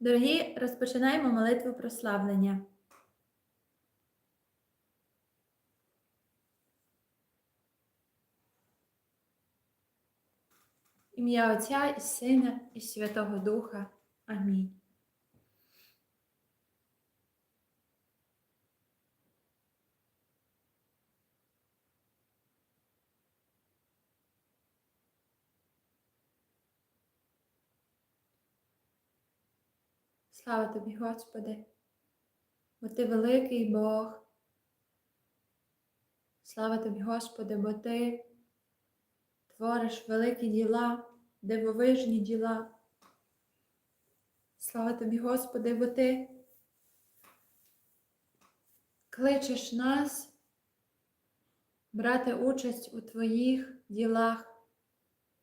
Дорогі, розпочинаємо молитву прославлення. Ім'я Отця і Сина, і Святого Духа. Амінь. Слава тобі, Господи, бо Ти великий Бог. Слава тобі, Господи, бо Ти твориш великі діла, дивовижні діла. Слава тобі, Господи, бо Ти кличеш нас брати участь у Твоїх ділах,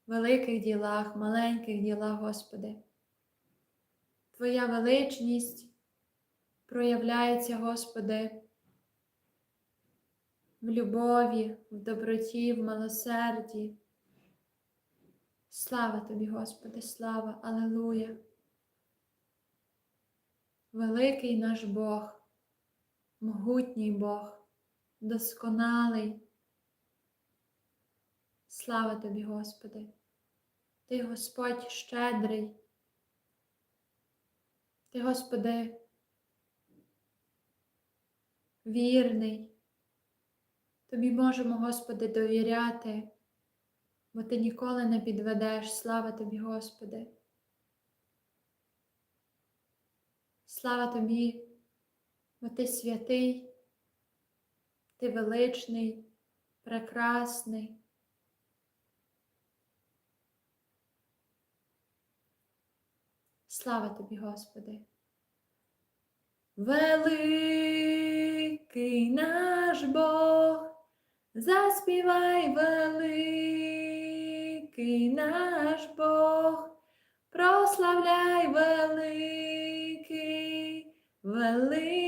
великих ділах, маленьких ділах, Господи. Твоя величність проявляється, Господи, в любові, в доброті, в милосерді. Слава Тобі, Господи, слава, Алелуя! Великий наш Бог, могутній Бог, досконалий. Слава Тобі, Господи, Ти, Господь, щедрий. Ти, Господи, вірний. Тобі можемо, Господи, довіряти, бо Ти ніколи не підведеш. Слава Тобі, Господи. Слава Тобі, бо Ти святий, Ти величний, прекрасний. Слава тобі, Господи. Великий наш Бог, заспівай великий наш Бог, прославляй великий, великий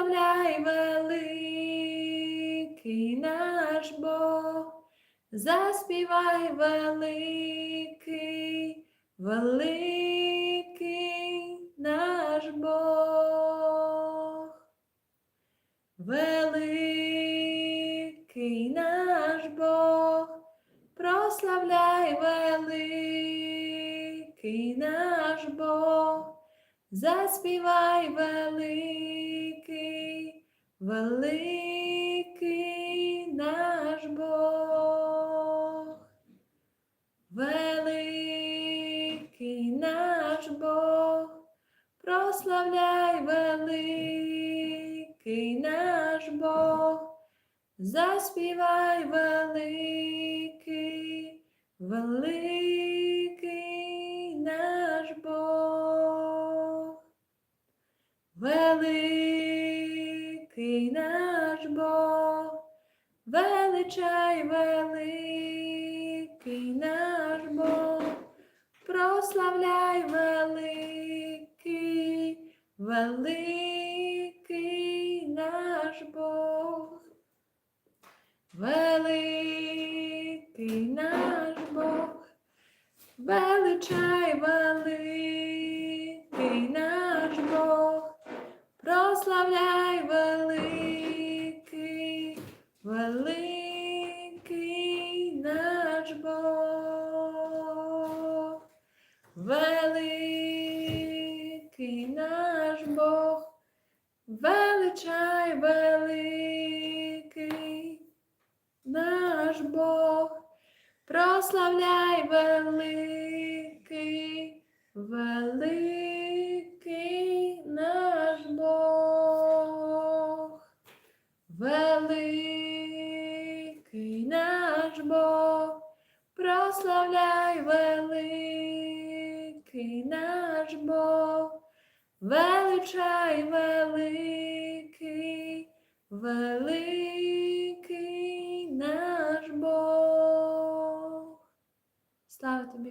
прославляй великий наш Бог, заспівай великий, великий наш Бог, великий наш Бог, прославляй великий наш Бог. Заспівай великий, великий наш Бог, великий наш Бог, прославляй великий наш Бог, заспівай великий, великий наш Бог. Великий великий наш Бог, прославляй великий, великий наш Бог, великий наш Бог, величай великий наш Бог, прославляй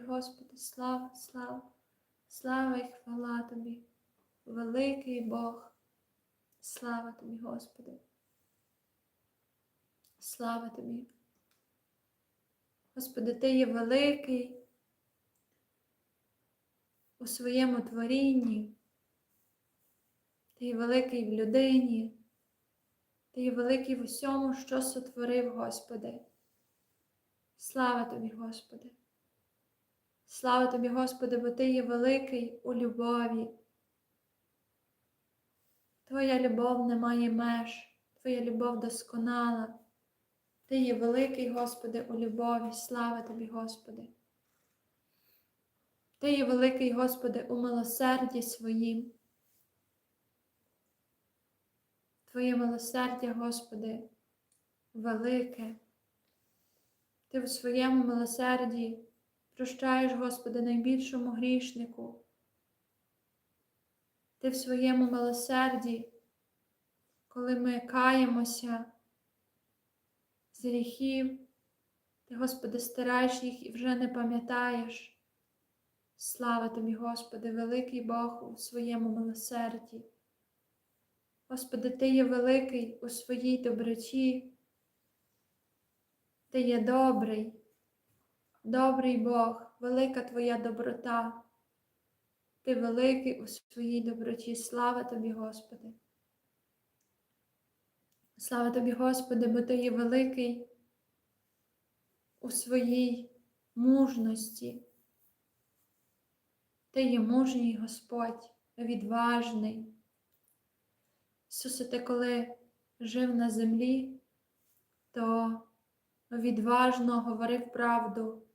Господи, слава, слава, слава і хвала тобі, великий Бог. Слава тобі, Господи. Слава тобі. Господи, Ти є великий у своєму творінні. Ти є великий в людині. Ти є великий в усьому, що сотворив, Господи. Слава тобі, Господи. Слава тобі, Господи, бо Ти є великий у любові. Твоя любов не має меж, Твоя любов досконала. Ти є великий, Господи, у любові. Слава тобі, Господи. Ти є великий, Господи, у милосерді своїм. Твоє милосердя, Господи, велике. Ти в своєму милосерді прощаєш, Господи, найбільшому грішнику. Ти в своєму милосерді, коли ми каємося з гріхів, ти, Господи, стираєш їх і вже не пам'ятаєш. Слава тобі, Господи, великий Бог у своєму милосерді. Господи, Ти є великий у своїй доброті. Ти є добрий, добрий Бог, велика Твоя доброта. Ти великий у своїй доброті. Слава тобі, Господи. Слава тобі, Господи, бо Ти є великий у своїй мужності. Ти є мужній Господь, відважний. Ісусе, ти коли жив на землі, то відважно говорив правду.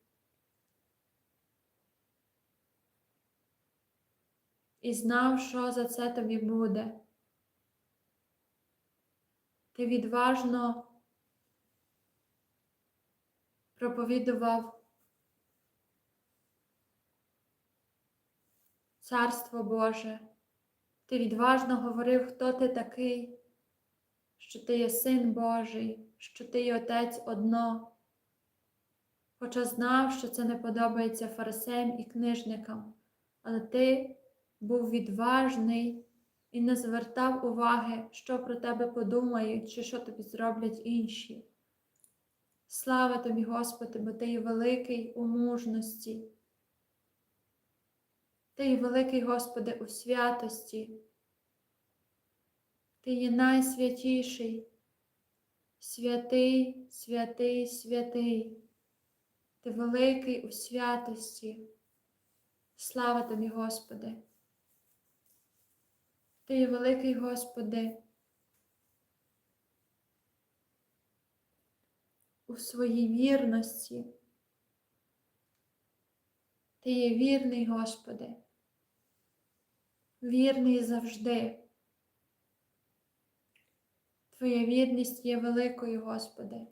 І знав, що за це тобі буде. Ти відважно проповідував Царство Боже. Ти відважно говорив, хто ти такий, що ти є син Божий, що ти є Отець одно, хоча знав, що це не подобається фарисеям і книжникам, але ти був відважний і не звертав уваги, що про тебе подумають, чи що тобі зроблять інші. Слава тобі, Господи, бо ти є великий у мужності. Ти є великий, Господи, у святості. Ти є найсвятіший, святий, святий, святий. Ти великий у святості. Слава тобі, Господи. Ти є великий, Господи, у своїй вірності. Ти є вірний, Господи, вірний завжди. Твоя вірність є великою, Господи.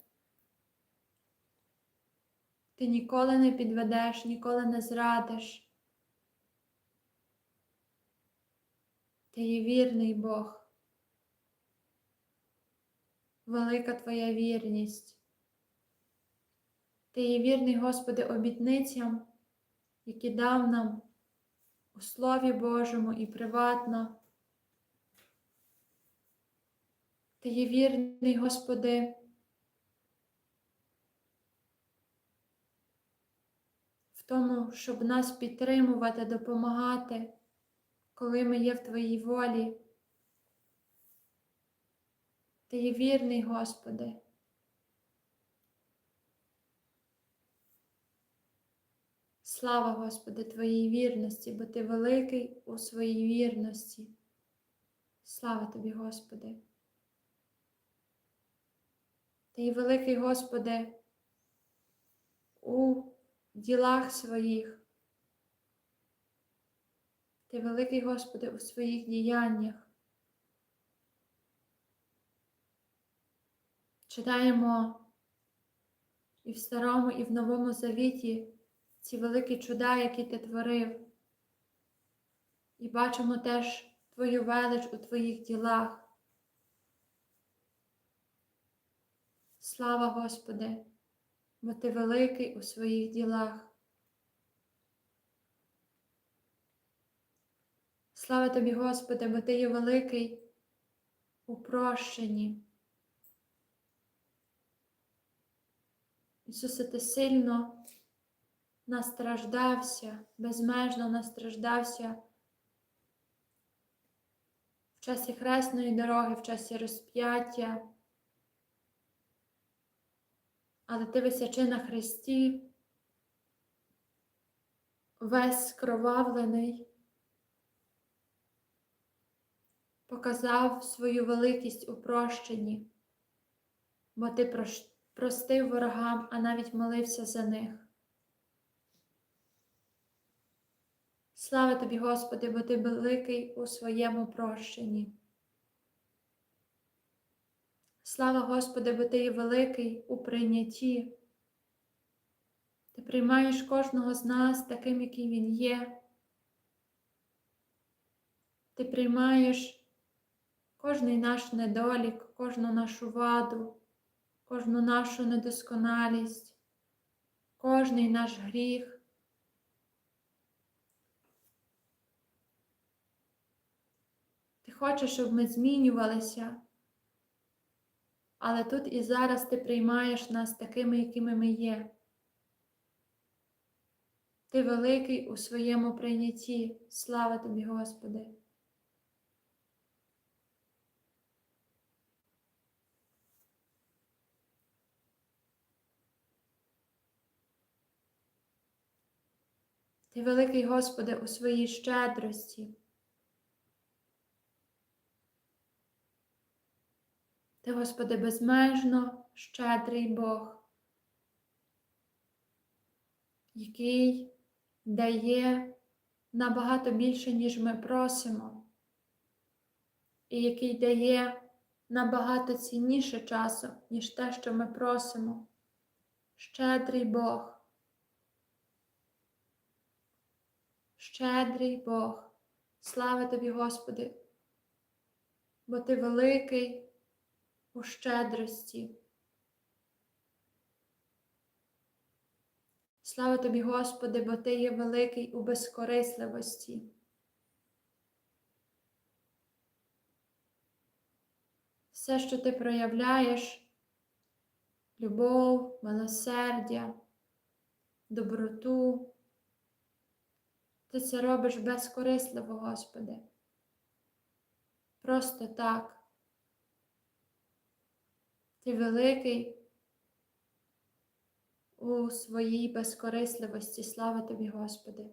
Ти ніколи не підведеш, ніколи не зрадиш. Ти є вірний Бог. Велика Твоя вірність. Ти є вірний, Господи, обітницям, які дав нам у Слові Божому і приватно. Ти є вірний, Господи, в тому, щоб нас підтримувати, допомагати, коли ми є в Твоїй волі. Ти є вірний, Господи. Слава, Господи, Твоїй вірності, бо Ти великий у своїй вірності. Слава Тобі, Господи. Ти великий, Господи, у ділах своїх. Ти великий, Господи, у своїх діяннях. Читаємо і в Старому, і в Новому Завіті ці великі чуда, які ти творив. І бачимо теж Твою велич у Твоїх ділах. Слава Господи, бо Ти великий у своїх ділах. Слава тобі, Господи, бо Ти є великий у прощенні. Ісусе, Ти сильно настраждався, безмежно настраждався в часі хресної дороги, в часі розп'яття. Але ти висячи на хресті, весь скровавлений, показав свою великість у прощенні, бо ти простив ворогам, а навіть молився за них. Слава тобі, Господи, бо ти великий у своєму прощенні. Слава Господи, бо ти є великий у прийнятті. Ти приймаєш кожного з нас таким, який він є. Ти приймаєш кожний наш недолік, кожну нашу ваду, кожну нашу недосконалість, кожний наш гріх. Ти хочеш, щоб ми змінювалися, але тут і зараз ти приймаєш нас такими, якими ми є. Ти великий у своєму прийнятті. Слава тобі, Господи. Ти великий Господи у своїй щедрості. Ти, Господи, безмежно щедрий Бог, який дає набагато більше, ніж ми просимо, і який дає набагато цінніше часу, ніж те, що ми просимо. Щедрий Бог. Щедрий Бог. Слава тобі, Господи, бо ти великий у щедрості. Слава тобі, Господи, бо Ти є великий у безкорисливості. Все, що ти проявляєш, любов, милосердя, доброту, ти це робиш безкорисливо, Господи. Просто так. Ти великий у своїй безкорисливості. Слава тобі, Господи.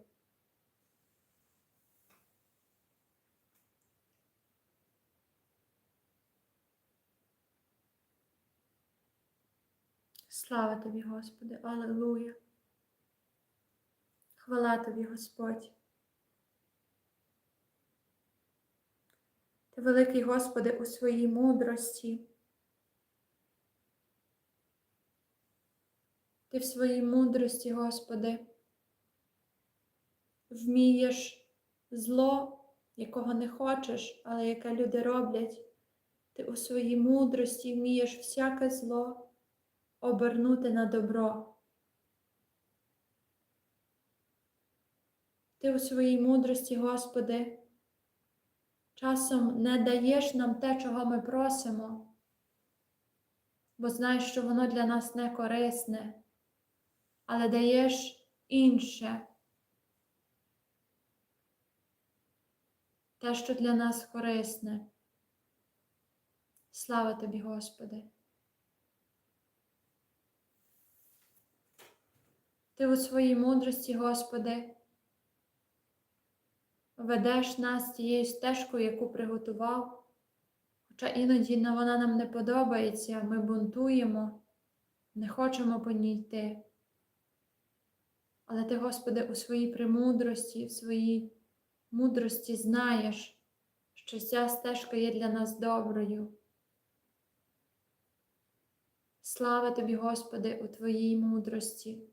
Слава тобі, Господи, Аллилуйя. Хвала тобі, Господь. Ти великий Господи у своїй мудрості. Ти в своїй мудрості, Господи, вмієш зло, якого не хочеш, але яке люди роблять. Ти у своїй мудрості вмієш всяке зло обернути на добро. Ти у своїй мудрості, Господи, часом не даєш нам те, чого ми просимо, бо знаєш, що воно для нас не корисне, але даєш інше, те, що для нас корисне. Слава тобі, Господи. Ти у своїй мудрості, Господи, ведеш нас тією стежкою, яку приготував, хоча іноді вона нам не подобається, ми бунтуємо, не хочемо по ній йти. Але ти, Господи, у своїй премудрості, в своїй мудрості знаєш, що ця стежка є для нас доброю. Слава тобі, Господи, у Твоїй мудрості.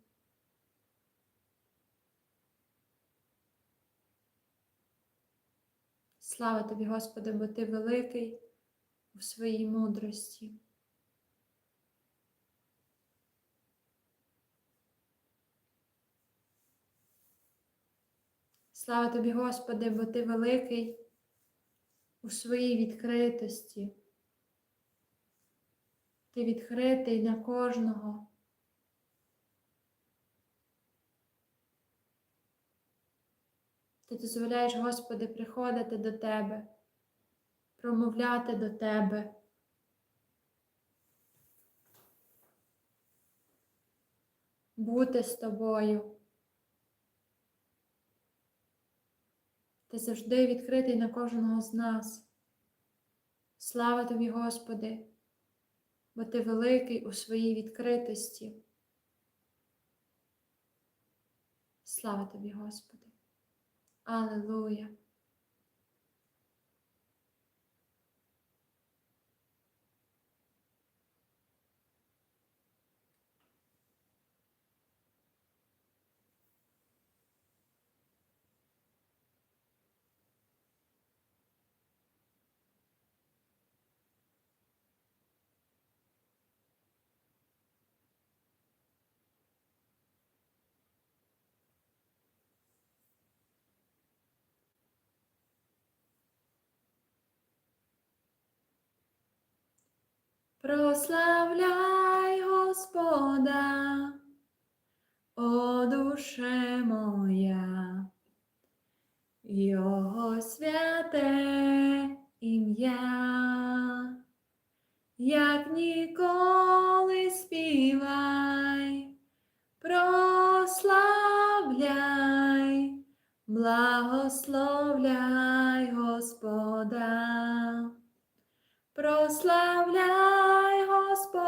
Слава тобі, Господи, бо Ти великий у своїй мудрості. Слава тобі, Господи, бо Ти великий у своїй відкритості. Ти відкритий на кожного. Ти дозволяєш, Господи, приходити до Тебе, промовляти до Тебе. Бути з тобою. Ти завжди відкритий на кожного з нас. Слава тобі, Господи, бо ти великий у своїй відкритості. Слава тобі, Господи. Аллилуйя. Прославляй Господа, о душе моя, Його святе ім'я, як ніколи співай, прославляй, благословляй Господа. Прославляй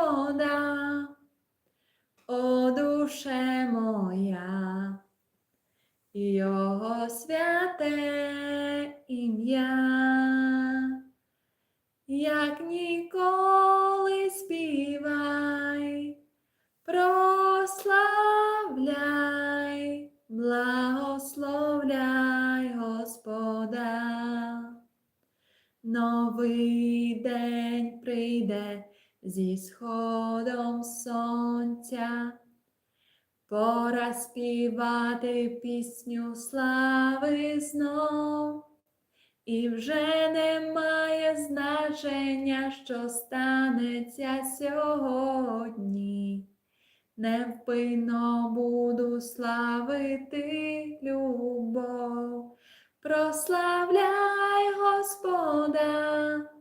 Господа, о душе моя, Його святе ім'я, як ніколи співай, прославляй, благословляй Господа. Новий день прийде зі сходом сонця, пора співати пісню слави знов, і вже немає значення, що станеться сьогодні. Невпинно буду славити любов. Прославляй Господа,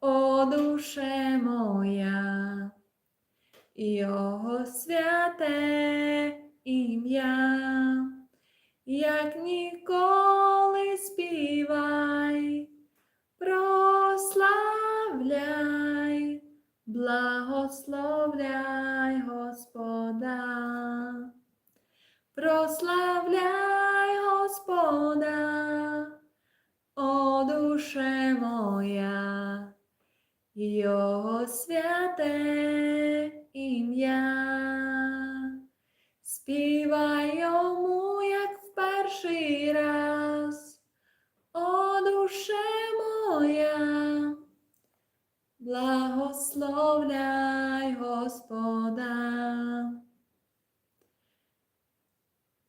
о душе моя, Його святе ім'я, як ніколи співай, прославляй, благословляй Господа. Прославляй Господа, о душе моя, Його святе ім'я, співай йому, як в перший раз, о душе моя, благословляй Господа.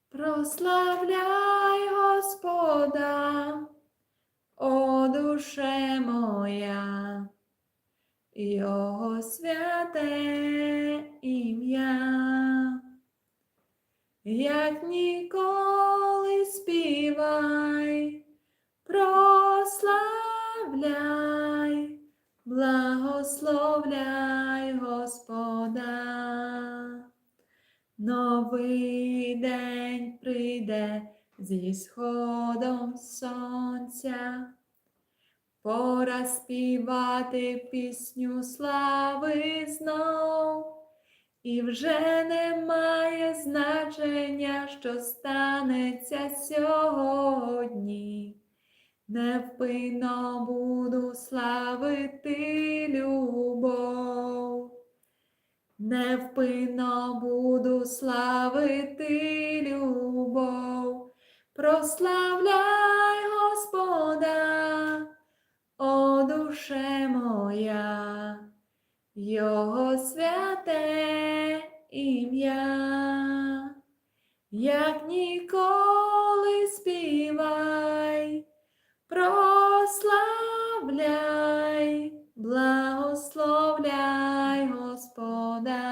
Прославляй Господа, о душе моя, Його святе ім'я, як ніколи співай, прославляй, благословляй Господа. Новий день прийде зі сходом сонця, пора співати пісню слави знов, і вже немає значення, що станеться сьогодні. Невпинно буду славити любов. Невпинно буду славити любов, прославляй Господа, о душе моя, Його святе ім'я, як ніколи співай, прославляй, благословляй Господа,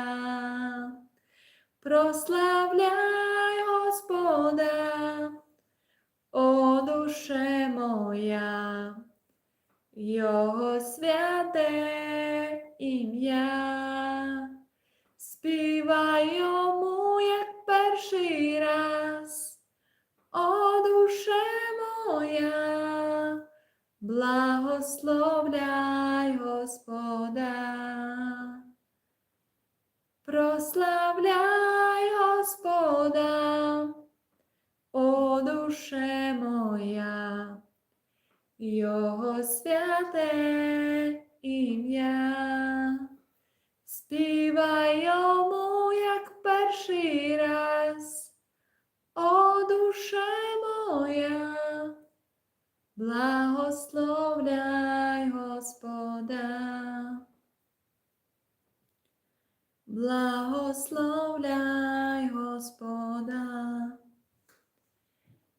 прославляй Господа, о душе моя, Його святе ім'я, співай йому, як перший раз, о душе моя, благословляй Господа. Прославляй Господа, о душе моя, Його святе ім'я, співай йому, як перший раз, о душе моя, благословляй Господа. Благословляй Господа,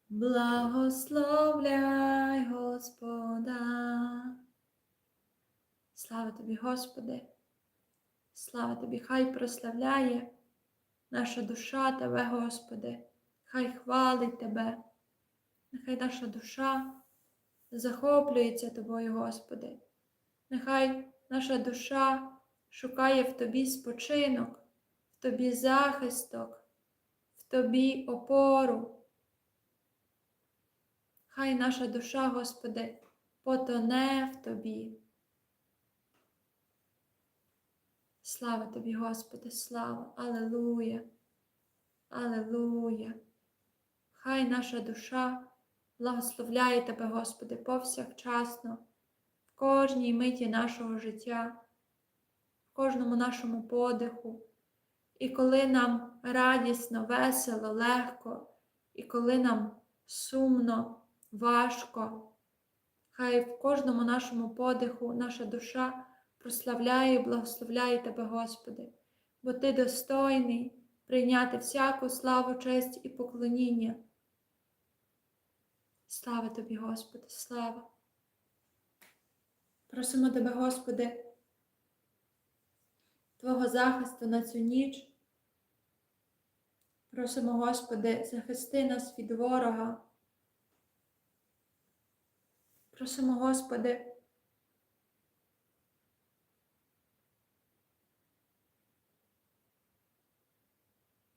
благословляй Господа. Слава тобі, Господи, слава тобі, хай прославляє наша душа Тебе, Господи, хай хвалить Тебе, нехай наша душа захоплюється Тобою, Господи, нехай наша душа шукає в Тобі спочинок, в Тобі захисток, в Тобі опору. Хай наша душа, Господи, потоне в Тобі. Слава Тобі, Господи, слава, Алелуя, Алелуя. Хай наша душа благословляє Тебе, Господи, повсякчасно, в кожній миті нашого життя в кожному нашому подиху. І коли нам радісно, весело, легко, і коли нам сумно, важко, хай в кожному нашому подиху наша душа прославляє і благословляє Тебе, Господи, бо Ти достойний прийняти всяку славу, честь і поклоніння. Слава Тобі, Господи, слава! Просимо Тебе, Господи, Твого захисту на цю ніч. Просимо, Господи, захисти нас від ворога. Просимо, Господи,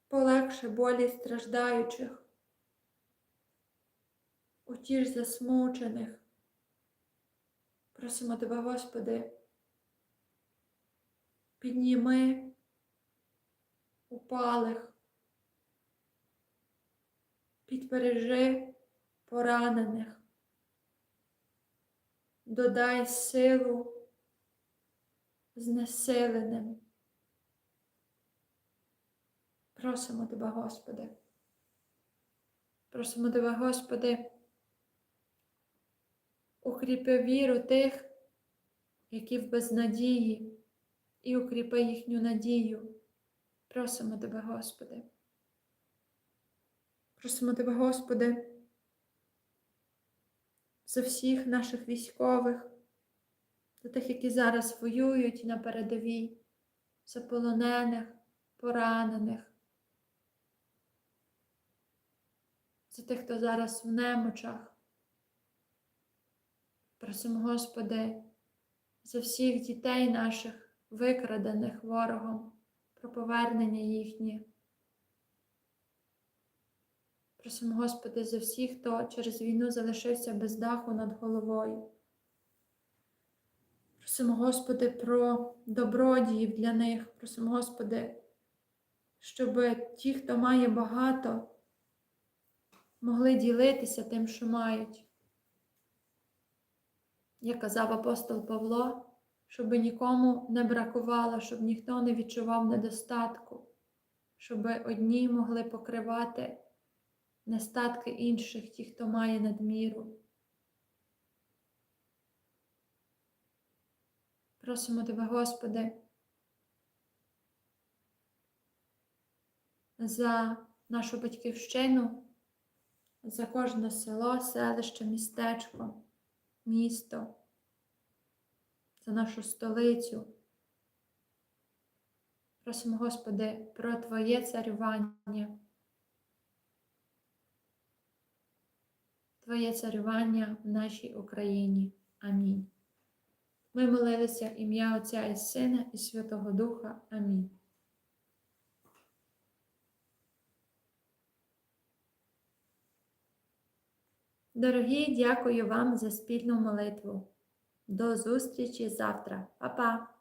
полегше болі страждаючих, утіш засмучених. Просимо Тебе, Господи, підніми упалих, підбережи поранених, додай силу знесиленим. Просимо Тебе, Господи. Просимо Тебе, Господи, укріпи віру тих, які в безнадії і укріпи їхню надію. Просимо Тебе, Господи. Просимо Тебе, Господи, за всіх наших військових, за тих, які зараз воюють на передовій, за полонених, поранених, за тих, хто зараз в немочах. Просимо, Господи, за всіх дітей наших викрадених ворогом, про повернення їхнє. Просимо, Господи, за всіх, хто через війну залишився без даху над головою. Просимо, Господи, про добродіїв для них. Просимо, Господи, щоб ті, хто має багато, могли ділитися тим, що мають. Як казав апостол Павло, щоб нікому не бракувало, щоб ніхто не відчував недостатку, щоб одні могли покривати нестатки інших, ті, хто має надміру. Просимо Тебе, Господи, за нашу батьківщину, за кожне село, селище, містечко, місто за нашу столицю. Просимо, Господи, про Твоє царювання, Твоє царювання в нашій Україні. Амінь. Ми молилися ім'я Отця і Сина і Святого Духа. Амінь. Дорогі, дякую вам за спільну молитву. До зустрічі завтра. Па-па!